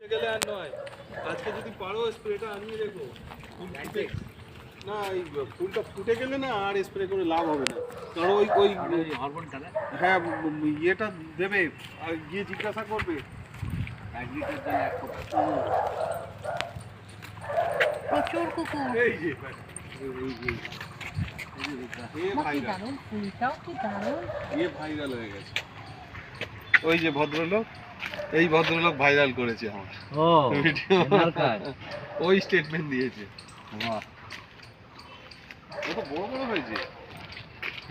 গেলে আর নয়। আজকে যদি পারো স্প্রেটা আনিয়ে রেখো। না এই ফুলটা ফুটে গেলে না আর স্প্রে করে লাভ হবে না। কারণ ওই ওই হ্যাঁ ইয়েটা দেবে আর গিয়ে জিজ্ঞাসা করবে। এক লিটার জল এক প্রচুর কুকুর। এই যে এই- এই- এই- এই যে। এটা। এ কি ভাইরাল। দারুণ ফুলটাও কি দারুণ। এ ভাইরাল হয়ে গেছে। ওই যে ভদ্রলোক এই ভদ্রলোক ভাইরাল করেছে আমার ও ভিডিও। ওই স্টেটমেন্ট দিয়েছে। বাহ, ও তো বড় বড় হয়েছে।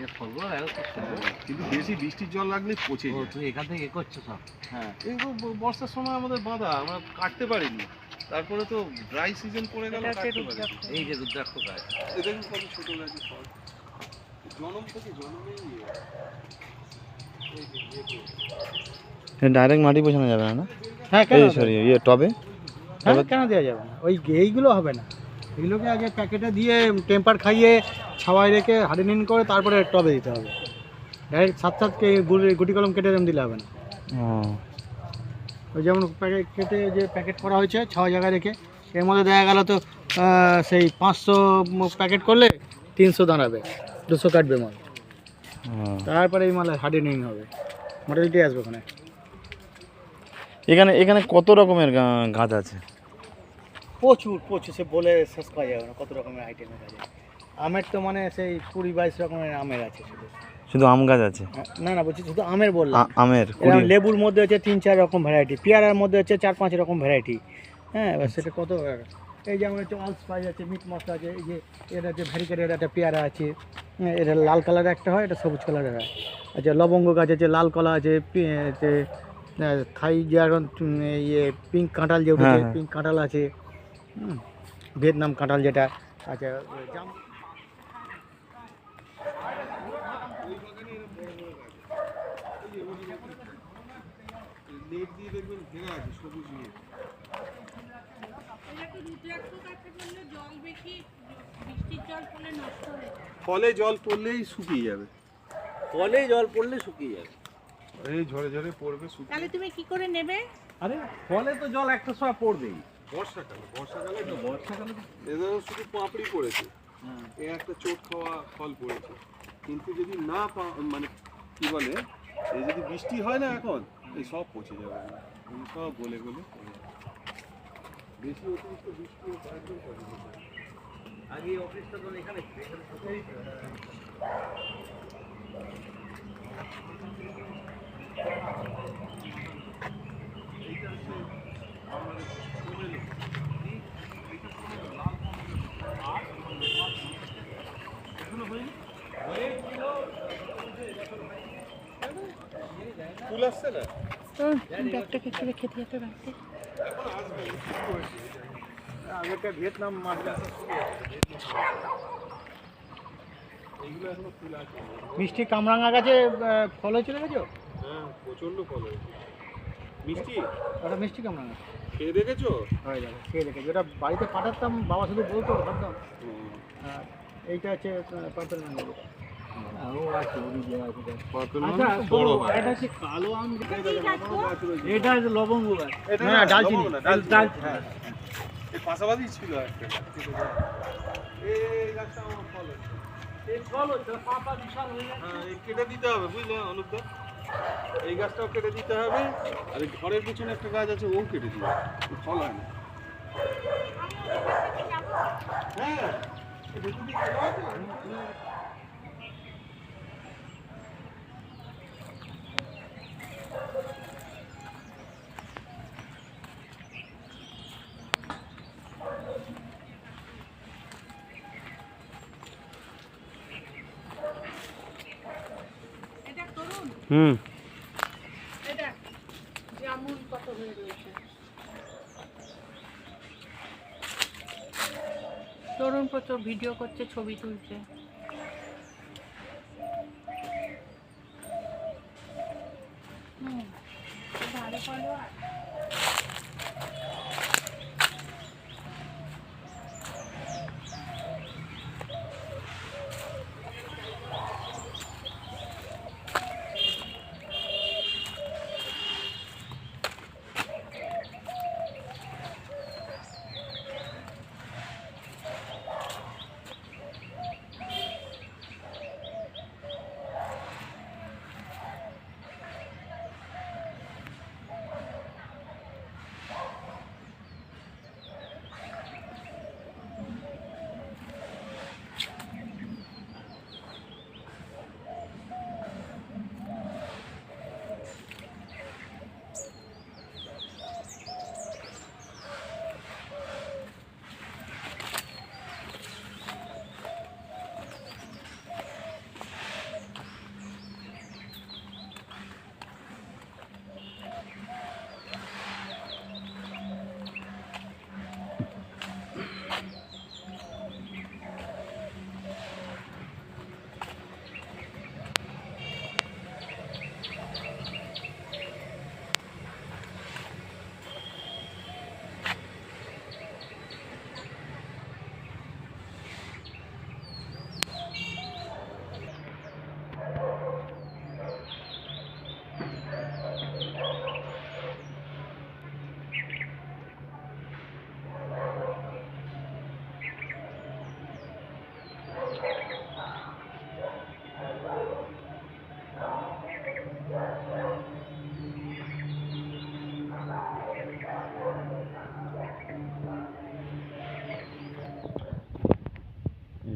এ ফলগুলো দেখো কি সুন্দর। কিন্তু বেশি বৃষ্টির জল লাগলে পচে ও, তুই এখান থেকে এ করছ সব? হ্যাঁ এই তো বর্ষার সময় আমাদের বাঁধা আমরা কাটতে পারিনি। তারপরে তো ড্রাই সিজন পড়ে গেল কাটতে পারি এই যে রুদ্রাক্ষ গাছ। দেখুন কত ছোট গাছে ফল। জনম থেকে জন্মেই। এই যে ডাইরেক্ট মাটি বোঝানো যাবে না হ্যাঁ কেন সরি ইয়ে টবে? হ্যাঁ, কেন দেওয়া যাবে না? ওই এইগুলো হবে না। এগুলোকে আগে প্যাকেটে দিয়ে টেম্পার খাইয়ে ছাওয়ায় রেখে হার্ডেনিং করে তারপরে টবে দিতে হবে। ডাইরেক্ট সাত সাত কে- গুলি- গুটি কলম কেটে দিলে হবে না। ও। ওই যেমন প্যাকেট কেটে যে প্যাকেট করা হয়েছে ছাওয়া জায়গায় রেখে এর মধ্যে দেখা গেল তো সেই পাঁচশো প্যাকেট করলে তিনশো দাঁড়াবে দুশো কাটবে মাল। তারপরে এই মাল হার্ডেনিং হবে। মোটামুটি আসবে ওখানে। এখানে এখানে কত রকমের গাছ আছে? প্রচুর প্রচুর। সে বলে শেষ করা যাবে না কত রকমের আইটেমের আছে। আমের তো মানে সেই কুড়ি বাইশ রকমের আমের আছে শুধু। শুধু আম গাছ আছে? না না বলছি শুধু আমের বললাম। আমের লেবুর মধ্যে হচ্ছে তিন চার রকম ভ্যারাইটি পেয়ারার মধ্যে হচ্ছে চার পাঁচ রকম ভ্যারাইটি হ্যাঁ এবার সেটা কত এই যেমন হচ্ছে অল স্পাইস আছে মিট মশলা আছে এই যে এটা হচ্ছে ভ্যারিকেটের একটা পেয়ারা আছে। হ্যাঁ, এটা লাল কালারের একটা হয় এটা সবুজ কালারের হয়। আচ্ছা লবঙ্গ গাছ আছে লাল কলা আছে থাই যে এখন ইয়ে পিঙ্ক কাঁঠাল যে উঠেছে হ্যাঁ, হ্যাঁ। পিঙ্ক কাঁঠাল আছে ভিয়েতনাম কাঁঠাল যেটা। আচ্ছা ওই জাম। হয়ে ফলে জল পড়লেই শুকিয়ে যাবে। ফলে জল পড়লে শুকিয়ে যাবে। এই ঝরে ঝরে পড়বে তাহলে তুমি কি করে নেবে? আরে ফলে তো জল একটা সময় পড়বেই। বর্ষাকালে বর্ষাকালে তো বর্ষাকালে তো এদের শুধু পাপড়ি পড়েছে। এ একটা চোট খাওয়া ফল পড়েছে। কিন্তু যদি না পা- মানে কি বলে এই যদি বৃষ্টি হয় না এখন এই সব পচে যাবে। এই সব গলে গলে বেশি অতিরিক্ত বৃষ্টি। আগে অফিসটা তো এখানে ছিল, এখানে শুকিয়ে ছিল। ফুল আসছে না? ব্যাগটা কিছু রেখে দিয়ে তো রাখতে আগেরটা ভিয়েতনাম মিষ্টি কামরাঙা গাছে ফল হয়েছিল গেছো প্রচণ্ড ফল হয়েছে মিষ্টি? ওটা মিষ্টি কামরাঙা খেয়ে দেখেছ? হয়ে যাবে খেয়ে দেখেছি। ওটা বাড়িতে পাঠাতাম বাবা শুধু বলতো ভাবতাম এইটা হচ্ছে পার্পেল ম্যাঙ্গো। আচ্ছা মানে হয়। এটা হচ্ছে কালো আম গাছ রয়েছে। এটা হচ্ছে লবঙ্গ গাছ। ডালচিনি। হ্যাঁ। এই পাশাপাশি ছিল একটা। এই গাছটা আমার ফল। এই ফল হচ্ছে পাপা বিশাল হয়ে হ্যাঁ, কেটে দিতে হবে বুঝলে অনুপদা? এই গাছটাও কেটে দিতে হবে। আর ঘরের পিছনে একটা গাছ আছে ও কেটে দিবে ফল হয় না। হ্যাঁ হুম। তরুণ প্রচুর ভিডিও করছে ছবি তুলছে। হুম ভালো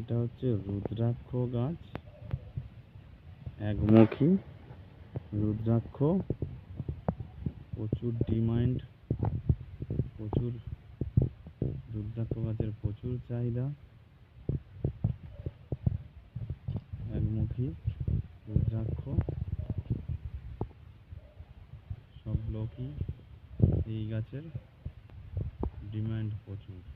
এটা হচ্ছে রুদ্রাক্ষ গাছ। একমুখী রুদ্রাক্ষ। প্রচুর ডিমান্ড প্রচুর রুদ্রাক্ষ গাছের প্রচুর চাহিদা। একমুখী রুদ্রাক্ষ। সব লোকই এই গাছের ডিমান্ড প্রচুর।